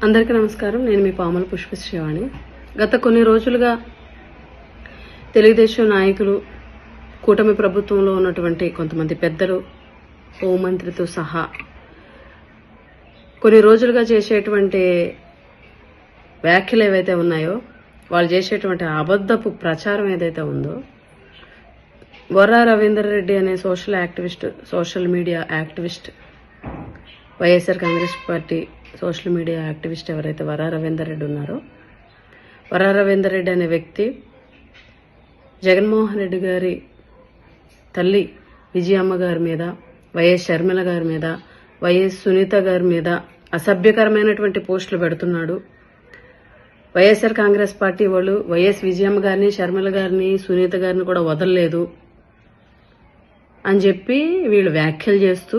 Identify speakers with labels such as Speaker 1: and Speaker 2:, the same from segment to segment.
Speaker 1: అందరికీ నమస్కారం. నేను మీ పాముల పుష్పశ్రీవాణి గత కొన్ని రోజులుగా తెలుగుదేశం నాయకులు కూటమి ప్రభుత్వంలో ఉన్నటువంటి కొంతమంది పెద్దలు హోంమంత్రితో సహా కొన్ని రోజులుగా చేసేటువంటి వ్యాఖ్యలు ఏవైతే ఉన్నాయో వాళ్ళు చేసేటువంటి అబద్ధపు ప్రచారం ఏదైతే ఉందో బొర్రా రవీందర్ రెడ్డి అనే social activist social media activist YSR Congress party social media activist ఎవరైతే వరా రవీందర్ రెడ్డి ఉన్నారో వరా రవీందర్ రెడ్డి అనే వ్యక్తి జగన్మోహన్ రెడ్డి గారి తల్లి విజయమ్మ గారి మీద వైఎస్ షర్మిల గారి మీద వైఎస్ సునీత గారి మీద అసభ్యకరమైనటువంటి పోస్టులు పెడుతున్నాడు. వైఎస్ఆర్ కాంగ్రెస్ పార్టీ వాళ్ళు వైఎస్ విజయమ్మ గారిని షర్మిల గారిని సునీత గారిని కూడా వదలలేదు అని చెప్పి వీళ్ళు వ్యాఖ్యలు చేస్తూ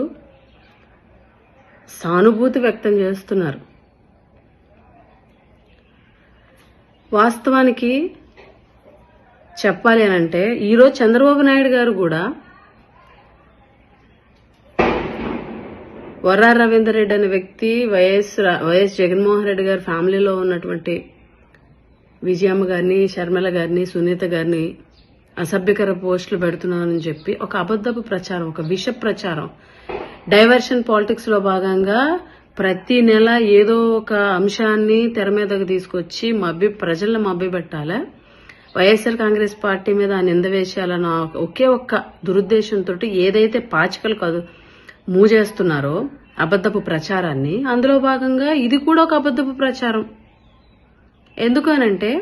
Speaker 1: సానుభూతి వ్యక్తం చేస్తున్నారు. వాస్తవానికి చెప్పాలి అని అంటే ఈరోజు చంద్రబాబు నాయుడు గారు కూడా వర్రా రవీందర్ రెడ్డి అనే వ్యక్తి వైఎస్ వైఎస్ జగన్మోహన్ రెడ్డి గారి ఫ్యామిలీలో ఉన్నటువంటి విజయమ్మ గారిని షర్మిల గారిని సునీత గారిని అసభ్యకర పోస్టులు పెడుతున్నానని చెప్పి ఒక అబద్ధపు ప్రచారం ఒక విష ప్రచారం డైవర్షన్ పాలిటిక్స్లో భాగంగా ప్రతి నెల ఏదో ఒక అంశాన్ని తెర మీదకు తీసుకొచ్చి మభ్య ప్రజలను మభ్యపెట్టాలి. వైఎస్ఆర్ కాంగ్రెస్ పార్టీ మీద ఆ నింద వేసేయాలన్న ఒకే ఒక్క దురుద్దేశంతో ఏదైతే పాచికలు కదు మూజేస్తున్నారో అబద్ధపు ప్రచారాన్ని అందులో భాగంగా ఇది కూడా ఒక అబద్ధపు ప్రచారం. ఎందుకనంటే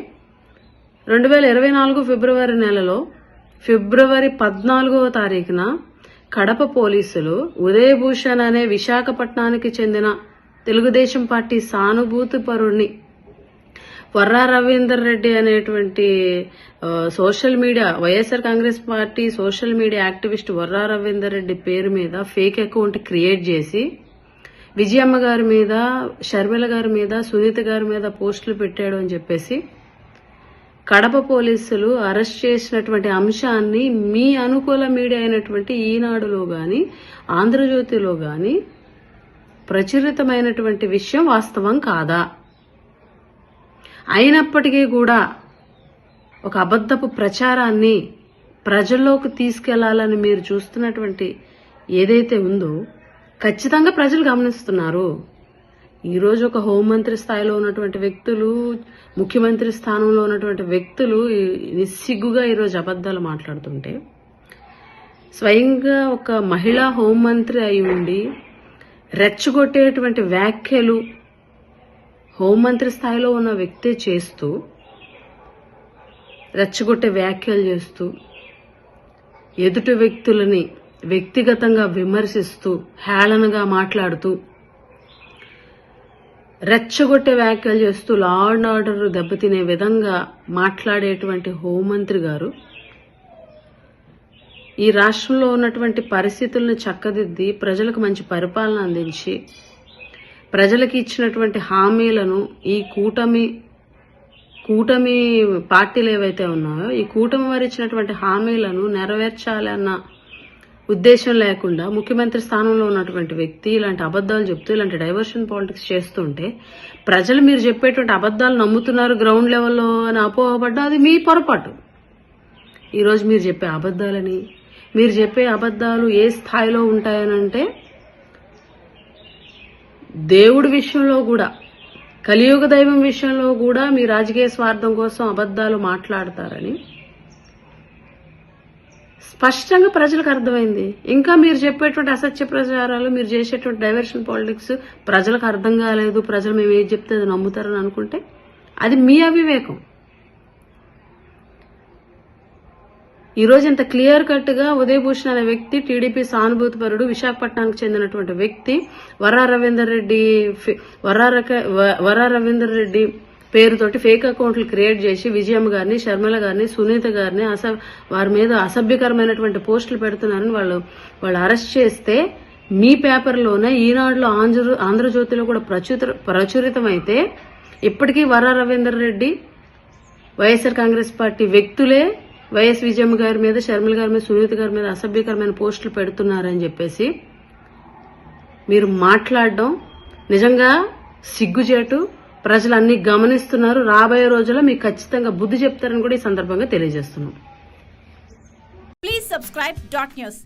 Speaker 1: రెండు వేల ఇరవై నాలుగు ఫిబ్రవరి నెలలో ఫిబ్రవరి పద్నాలుగవ తారీఖున కడప పోలీసులు ఉదయభూషణ్ అనే విశాఖపట్నానికి చెందిన తెలుగుదేశం పార్టీ సానుభూతి పరుణ్ణి వర్రా రవీందర్ రెడ్డి అనేటువంటి social media YSR Congress party social media activist Varra Ravinder Reddy పేరు మీద ఫేక్ అకౌంట్ క్రియేట్ చేసి విజయమ్మ గారి మీద షర్మిల గారి మీద సునీత గారి మీద పోస్టులు పెట్టాడు అని చెప్పేసి కడప పోలీసులు అరెస్ట్ చేసినటువంటి అంశాన్ని మీ అనుకూల మీడియా అయినటువంటి ఈనాడులో గాని ఆంధ్రజ్యోతిలో గాని ప్రచురితమైనటువంటి విషయం వాస్తవం కాదా? అయినప్పటికీ కూడా ఒక అబద్ధపు ప్రచారాన్ని ప్రజల్లోకి తీసుకెళ్ళాలని మీరు చూస్తున్నటువంటి ఏదైతే ఉందో ఖచ్చితంగా ప్రజలు గమనిస్తున్నారు. ఈరోజు ఒక హోంమంత్రి స్థాయిలో ఉన్నటువంటి వ్యక్తులు ముఖ్యమంత్రి స్థానంలో ఉన్నటువంటి వ్యక్తులు నిస్సిగ్గుగా ఈరోజు అబద్ధాలు మాట్లాడుతుంటే స్వయంగా ఒక మహిళా హోంమంత్రి అయి ఉండి రెచ్చగొట్టేటువంటి వ్యాఖ్యలు హోంమంత్రి స్థాయిలో ఉన్న వ్యక్తి చేస్తూ రెచ్చగొట్టే వ్యాఖ్యలు చేస్తూ ఎదుటి వ్యక్తులని వ్యక్తిగతంగా విమర్శిస్తూ హేళనగా మాట్లాడుతూ రెచ్చగొట్టే వ్యాఖ్యలు చేస్తూ లా అండ్ ఆర్డర్ దెబ్బతినే విధంగా మాట్లాడేటువంటి హోంమంత్రి గారు ఈ రాష్ట్రంలో ఉన్నటువంటి పరిస్థితులను చక్కదిద్ది ప్రజలకు మంచి పరిపాలన అందించి ప్రజలకు ఇచ్చినటువంటి హామీలను ఈ కూటమి కూటమి పార్టీలు ఏవైతే ఉన్నాయో ఈ కూటమి వారు ఇచ్చినటువంటి హామీలను నెరవేర్చాలన్న ఉద్దేశం లేకుండా ముఖ్యమంత్రి స్థానంలో ఉన్నటువంటి వ్యక్తి ఇలాంటి అబద్ధాలు చెప్తూ ఇలాంటి డైవర్షన్ పాలిటిక్స్ చేస్తుంటే ప్రజలు మీరు చెప్పేటువంటి అబద్ధాలు నమ్ముతున్నారు గ్రౌండ్ లెవెల్లో అని అపోహపడ్డా అది మీ పొరపాటు. ఈరోజు మీరు చెప్పే అబద్ధాలని మీరు చెప్పే అబద్ధాలు ఏ స్థాయిలో ఉంటాయనంటే దేవుడి విషయంలో కూడా కలియుగ దైవం విషయంలో కూడా మీ రాజకీయ స్వార్థం కోసం అబద్ధాలు మాట్లాడతారని స్పష్టంగా ప్రజలకు అర్థమైంది. ఇంకా మీరు చెప్పేటువంటి అసత్య ప్రచారాలు మీరు చేసేటువంటి డైవర్షన్ పాలిటిక్స్ ప్రజలకు అర్థం కాలేదు ప్రజలు మేము ఏది చెప్తే అది నమ్ముతారని అనుకుంటే అది మీ అవివేకం. ఈరోజు ఇంత క్లియర్ కట్గా ఉదయభూషణ్ అనే వ్యక్తి టీడీపీ సానుభూతిపరుడు విశాఖపట్నానికి చెందినటువంటి వ్యక్తి వరా రవీందర్ రెడ్డి ఫి- వరా వ- వరా రవీందర్ రెడ్డి పేరుతోటి ఫేక్ అకౌంట్లు క్రియేట్ చేసి విజయమ్మ గారిని శర్మల గారిని సునీత గారిని అస వారి మీద అసభ్యకరమైనటువంటి పోస్టులు పెడుతున్నారని వాళ్ళు వాళ్ళు అరెస్ట్ చేస్తే మీ పేపర్లోనే ఈనాడులో ఆంధ్ర ఆంధ్రజ్యోతిలో కూడా ప్రచుర ప్రచురితమైతే ఇప్పటికీ వరా రవీందర్ రెడ్డి వైఎస్ఆర్ కాంగ్రెస్ పార్టీ వ్యక్తులే వైఎస్ విజయమ్మ గారి మీద షర్మిల గారి మీద సునీత గారి మీద అసభ్యకరమైన పోస్టులు పెడుతున్నారని చెప్పేసి మీరు మాట్లాడడం నిజంగా సిగ్గుచేటు ప్రజలు అన్ని గమనిస్తున్నారు. రాబోయే రోజుల్లో మీకు ఖచ్చితంగా బుద్ధి చెప్తారని కూడా ఈ సందర్భంగా తెలియజేస్తున్నాం.
Speaker 2: Please subscribe dot news